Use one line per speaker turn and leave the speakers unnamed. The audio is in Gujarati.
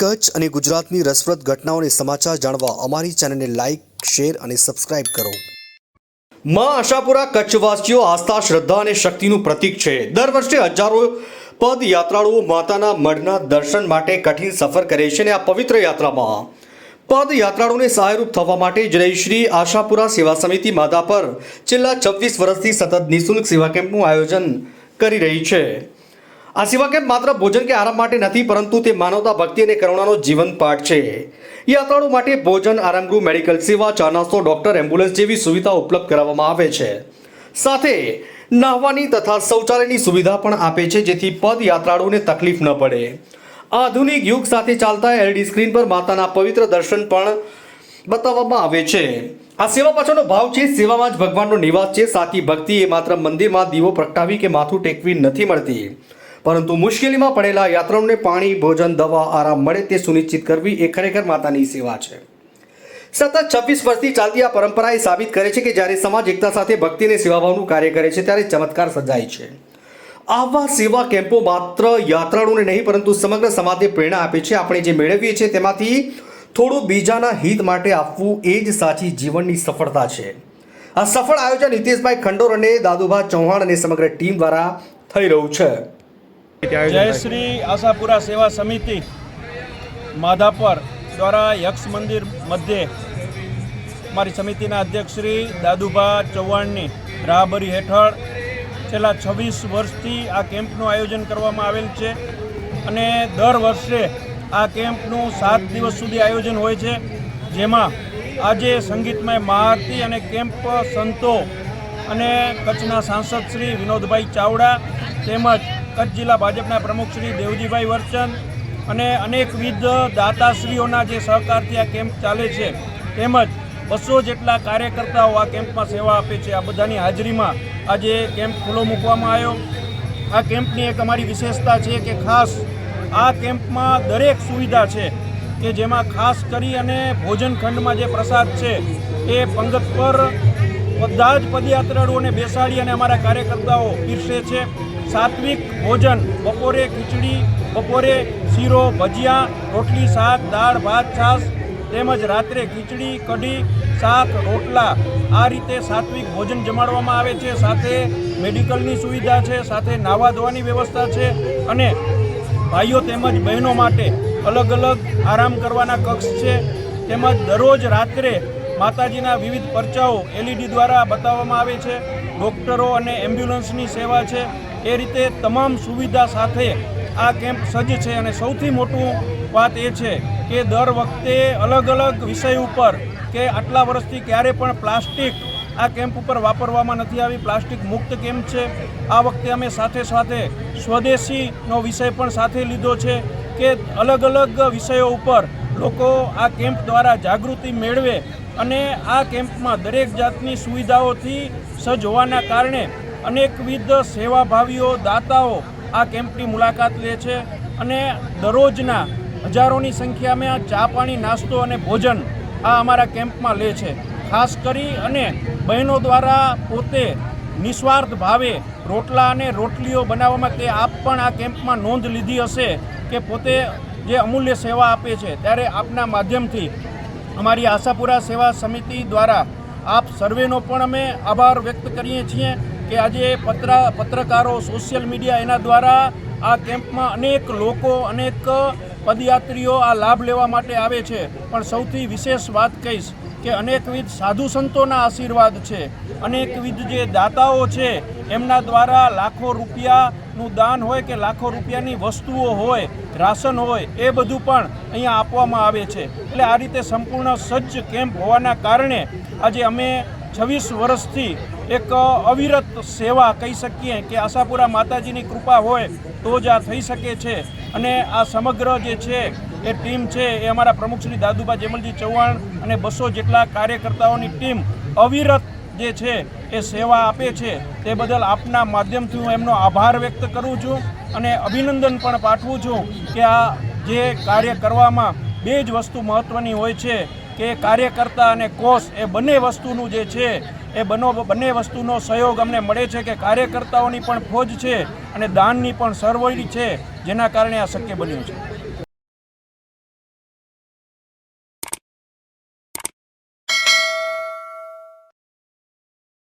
કચ્છ અને ગુજરાતની રસપ્રદ ઘટનાઓને સમાચાર જાણવા અમારી ચેનલને લાઇક શેર અને સબસ્ક્રાઇબ કરો. માં આશાપુરા કચ્છવાસીઓ આસ્થા, શ્રદ્ધા અને શક્તિનું પ્રતીક છે. દર વર્ષે હજારો પદયાત્રાળુઓ માતાના મઢના દર્શન માટે કઠિન સફર કરે છે અને આ પવિત્ર યાત્રામાં પદયાત્રાળુઓને સહાયરૂપ થવા માટે જયશ્રી આશાપુરા સેવા સમિતિ માતા પર છેલ્લા છવ્વીસ વર્ષથી સતત નિઃશુલ્ક સેવા કેમ્પનું આયોજન કરી રહી છે. આ સેવા કેમ્પ માત્ર ભોજન કે આરામ માટે નથી, પરંતુ તે માનવતા, ભક્તિ અને કરુણાનો જીવન પાઠ છે. યાત્રાળુ માટે ભોજન, આરામગૃહ, મેડિકલ સેવા, ચા નાસ્તો, ડોક્ટર, એમ્બ્યુલન્સ જેવી સુવિધા ઉપલબ્ધ કરાવવામાં આવે છે. સાથે નાહવાની તથા શૌચાલયની સુવિધા પણ આપે છે, જેથી પદયાત્રાળુઓને તકલીફ ન પડે. આધુનિક યુગ સાથે ચાલતા એલડી સ્ક્રીન પર માતાના પવિત્ર દર્શન પણ બતાવવામાં આવે છે. આ સેવા પાછળનો ભાવ છે, સેવામાં જ ભગવાનનો નિવાસ છે. સાચી ભક્તિ એ માત્ર મંદિરમાં દીવો પ્રગટાવી કે માથું ટેકવી નથી મળતી. પરંતુ મુશ્કેલીમાં પડેલા યાત્રાઓને પાણી, ભોજન, દવા, આરામ મળે તે સુનિશ્ચિત કરવી એ ખરેખર માતાની સેવા છે. સતત છવ્વીસ વર્ષથી ચાલતી આ પરંપરા એ સાબિત કરે છે કે જ્યારે સમાજ એકતા સાથે ભક્તિને સેવાભાવનું કાર્ય કરે છે ત્યારે ચમત્કાર સર્જાય છે. આવા સેવા કેમ્પો માત્ર યાત્રાળુઓને નહીં, પરંતુ સમગ્ર સમાજને પ્રેરણા આપે છે. આપણે જે મેળવીએ છીએ તેમાંથી થોડું બીજાના હિત માટે આપવું એ જ સાચી જીવનની સફળતા છે. આ સફળ આયોજન હિતેશભાઈ ખંડોર અને દાદુભા ચૌહાણ અને સમગ્ર ટીમ દ્વારા થઈ રહ્યું છે.
જય શ્રી આશાપુરા સેવા સમિતિ માધાપર દ્વારા યક્ષ મંદિર મધ્યે મારી સમિતિના અધ્યક્ષ શ્રી દાદુભા ચૌહાણની રાહબરી હેઠળ છેલ્લા છવ્વીસ વર્ષથી આ કેમ્પનું આયોજન કરવામાં આવેલ છે અને દર વર્ષે આ કેમ્પનું સાત દિવસ સુધી આયોજન હોય છે જેમાં આજે સંગીતમય મહાઆરતી અને કેમ્પ સંતો અને કચ્છના સાંસદ શ્રી વિનોદભાઈ ચાવડા તેમજ કચ્છ જિલ્લા ભાજપના પ્રમુખ શ્રી દેવજીભાઈ વર્ચન અને અનેકવિધ દાતાશ્રીઓના જે સહકારથી આ કેમ્પ ચાલે છે, તેમજ બસો જેટલા કાર્યકર્તાઓ આ કેમ્પમાં સેવા આપે છે. આ બધાની હાજરીમાં આજે કેમ્પ ખુલ્લો મૂકવામાં આવ્યો. આ કેમ્પની એક અમારી વિશેષતા છે કે ખાસ આ કેમ્પમાં દરેક સુવિધા છે કે જેમાં ખાસ કરી અને ભોજન ખંડમાં જે પ્રસાદ છે એ પંગત પર બધા જ પદયાત્રાળુઓને બેસાડી અને અમારા કાર્યકર્તાઓ પીરસે છે. સાત્વિક ભોજન, બપોરે ખીચડી, બપોરે શીરો, ભજીયા, રોટલી, શાક, દાળ, ભાત, છાશ, તેમજ રાત્રે ખીચડી, કઢી, શાક, રોટલા. આ રીતે સાત્વિક ભોજન જમાડવામાં આવે છે. સાથે મેડિકલની સુવિધા છે, સાથે નાહવા ધોવાની વ્યવસ્થા છે અને ભાઈઓ તેમજ બહેનો માટે અલગ અલગ આરામ કરવાના કક્ષ છે. તેમજ દરરોજ રાત્રે માતાજીના વિવિધ પરચાઓ એલઈડી દ્વારા બતાવવામાં આવે છે. ડૉક્ટરો અને એમ્બ્યુલન્સની સેવા છે. એ રીતે તમામ સુવિધા સાથે આ કેમ્પ સજ્જ છે અને સૌથી મોટું વાત એ છે કે દર વખતે અલગ અલગ વિષય ઉપર કે આટલા વર્ષથી ક્યારે પણ પ્લાસ્ટિક આ કેમ્પ ઉપર વાપરવામાં નથી આવી, પ્લાસ્ટિક મુક્ત કેમ્પ છે. આ વખતે અમે સાથે સાથે સ્વદેશીનો વિષય પણ સાથે લીધો છે કે અલગ અલગ વિષયો ઉપર લોકો આ કેમ્પ દ્વારા જાગૃતિ મેળવે અને આ કેમ્પમાં દરેક જાતની સુવિધાઓથી સજ્જ હોવાના કારણે અનેકવિધ સેવાભાવીઓ દાતાઓ આ કેમ્પની મુલાકાત લે છે અને દરરોજના હજારોની સંખ્યામાં ચા પાણી, નાસ્તો અને ભોજન આ અમારા કેમ્પમાં લે છે. ખાસ કરી અને બહેનો દ્વારા પોતે નિસ્વાર્થ ભાવે રોટલા અને રોટલીઓ બનાવવામાં તે આપ પણ આ કેમ્પમાં નોંધ લીધી હશે કે પોતે જે અમૂલ્ય સેવા આપે છે ત્યારે આપના માધ્યમથી અમારી આશાપુરા સેવા સમિતિ દ્વારા આપ સર્વેનો પણ અમે આભાર વ્યક્ત કરીએ છીએ કે આજે પત્ર પત્રકારો સોશિયલ મીડિયા એના દ્વારા આ કેમ્પમાં અનેક લોકો, અનેક પદયાત્રીઓ આ લાભ લેવા માટે આવે છે. પણ સૌથી વિશેષ વાત કહીશ કે અનેકવિધ સાધુ સંતોના આશીર્વાદ છે. અનેકવિધ જે દાતાઓ છે, એમના દ્વારા લાખો રૂપિયાનું દાન હોય કે લાખો રૂપિયાની વસ્તુઓ હોય, રાશન હોય, એ બધું પણ અહીંયા આપવામાં આવે છે. એટલે આ રીતે સંપૂર્ણ સજ્જ કેમ્પ હોવાના કારણે આજે અમે છવ્વીસ વર્ષથી એક અવિરત સેવા કહી શકીએ કે આશાપુરા માતાજીની કૃપા હોય તો જ આ થઈ શકે છે. અને આ સમગ્ર જે છે, એ ટીમ છે, એ અમારા પ્રમુખ શ્રી દાદુભા જેમલજી ચૌહાણ અને બસો જેટલા કાર્યકર્તાઓની ટીમ અવિરત જે છે, એ સેવા આપે છે. તે બદલ આપના માધ્યમથી હું એમનો આભાર વ્યક્ત કરું છું અને અભિનંદન પણ પાઠવું છું કે આ જે કાર્ય કરવામાં બે જ વસ્તુ મહત્ત્વની હોય છે, કે કાર્યકર્તા અને કોષ એ બંને વસ્તુનું જે છે એ બનો બંને વસ્તુનો સહયોગ અમને મળે છે કે કાર્યકર્તાઓની પણ ફોજ છે અને દાનની પણ સરવડી છે, જેના કારણે આ શક્ય બન્યું છે.